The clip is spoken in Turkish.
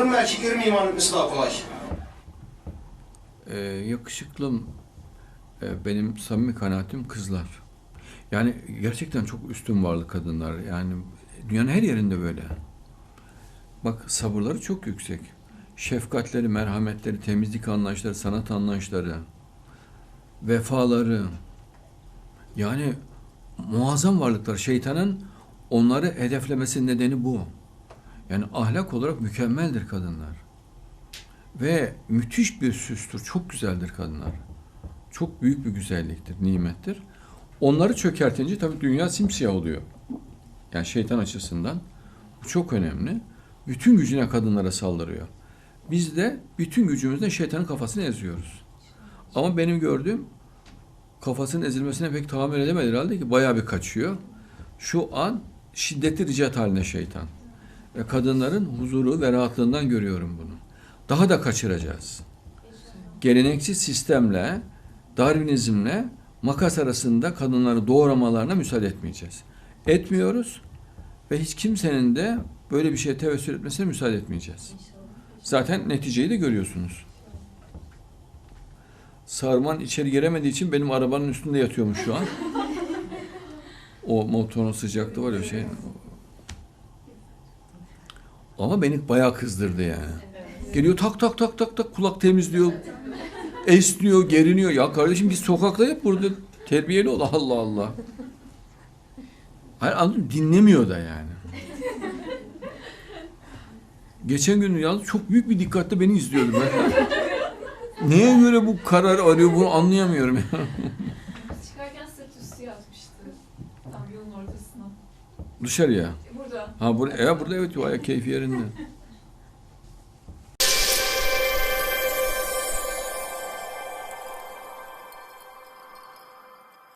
yakışıklım erkeklerin imanı nasıl daha kolay? Ee, yakışıklım e, benim samimi kanaatim kızlar. Yani gerçekten çok üstün varlık kadınlar. Yani dünyanın her yerinde böyle. Bak sabırları çok yüksek. Şefkatleri, merhametleri, temizlik anlayışları, sanat anlayışları, vefaları. Yani muazzam varlıklar. Şeytanın onları hedeflemesinin nedeni bu. Yani ahlak olarak mükemmeldir kadınlar. Ve müthiş bir süstür. Çok güzeldir kadınlar. Çok büyük bir güzelliktir, nimettir. Onları çökertince tabii dünya simsiyah oluyor. Yani şeytan açısından. Bu çok önemli. Bütün gücüne kadınlara saldırıyor. Biz de bütün gücümüzle şeytanın kafasını eziyoruz. Ama benim gördüğüm kafasının ezilmesine pek tahammül edemedi herhalde ki bayağı bir kaçıyor. Şu an şiddetli ricat haline şeytan. Ve kadınların huzuru ve rahatlığından görüyorum bunu. Daha da kaçıracağız. Geleneksel sistemle, Darwinizmle makas arasında kadınları doğramalarına müsaade etmeyeceğiz. Etmiyoruz ve hiç kimsenin de böyle bir şeye tevessül etmesine müsaade etmeyeceğiz. Zaten neticeyi de görüyorsunuz. Sarman içeri giremediği için benim arabanın üstünde yatıyormuş şu an. O motorun sıcaklığı var ya şey. Ama beni bayağı kızdırdı yani. Geliyor tak tak tak tak tak kulak temizliyor. Esniyor, geriniyor. Ya kardeşim biz sokakta hep burada terbiyeli ol. Allah Allah. Hayır anladın mı? Dinlemiyor da yani. Geçen gün yalnız çok büyük bir dikkatle beni izliyordu. Ben. Neye göre bu karar arıyor bunu anlayamıyorum. ya. Çıkarken statüsü yazmıştı. Tam yolun ortasına. Dışarıya. E. Ha burada, ya burada evet o keyfi yerinde.